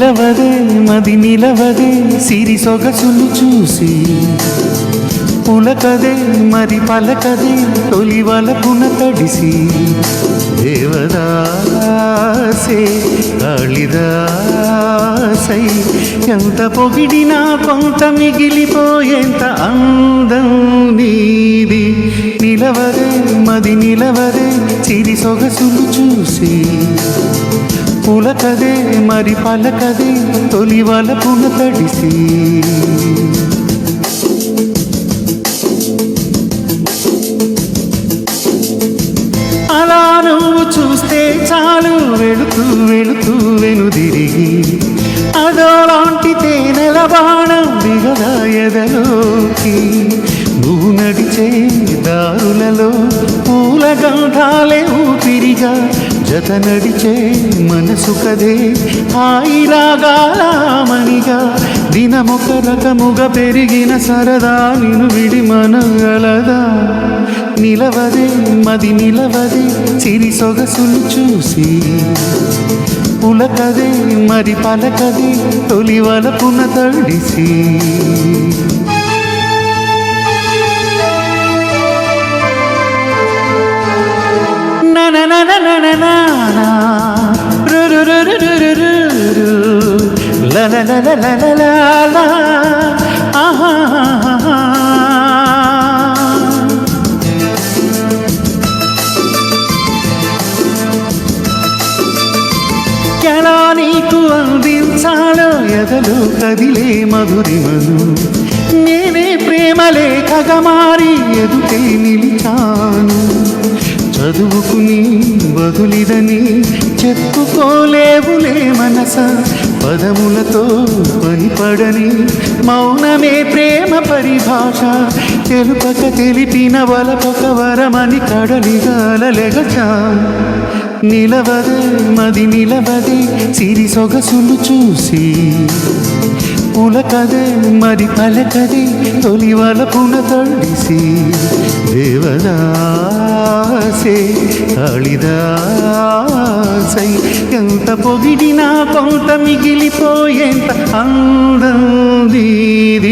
నిలవదే మది నిలవదే సిరి సొగసులు చూసి. పులకదే మరి పలకదే తొలి వలపున తడిసి. దేవదాసే కాళిదాసై ఎంత పొగిడినా కొంత మిగిలిపోయేంత అందం నీది. నిలవదే మది నిలవదే చిరి సొగసులు చూసి పులకదే మరి పలకదే తొలి వలపున తడిసి. అలా నువ్వు చూస్తే చాలు వెళుతూ వెళుతూ వెనుదిరిగి అదోలాంటి తేనెల బాణం దిగదా ఎదలోకి. నడిచే దారులలో పూల గంధాలే ఊపిరిగా జత నడిచే మనసు కదే హాయిరాగాలామణిగా దినమొక రకముగా పెరిగిన సరదా నిను విడి మనగలదా. నిలవదే మది నిలవదే చిరి సొగసులు చూసి. పులకదే మరి పలకదే తొలి వలపున తడిసి. ఎలా నీకు అందించాలో ఎదలు కదిలే మధురిమను నేనే ప్రేమ లేఖగా మారి ఎదుటే నిలిచాను చదువుకుని వదులిదని చెప్పుకోలేవు మనస పదములతో పనిపడని మౌనమే ప్రేమ పరిభాష. తెలుపక తెలిపిన వలపక వరమని కడలిగాలెగచా నిలవదే మది నిలవదే సిరి సొగసులు చూసి. పులకదే మరి పలకదే తొలి వలపున తడిసి. దేవదాసే కాళిదాసై ఎంత పొగిడినా కొంత మిగిలిపోయేంత అందం దీది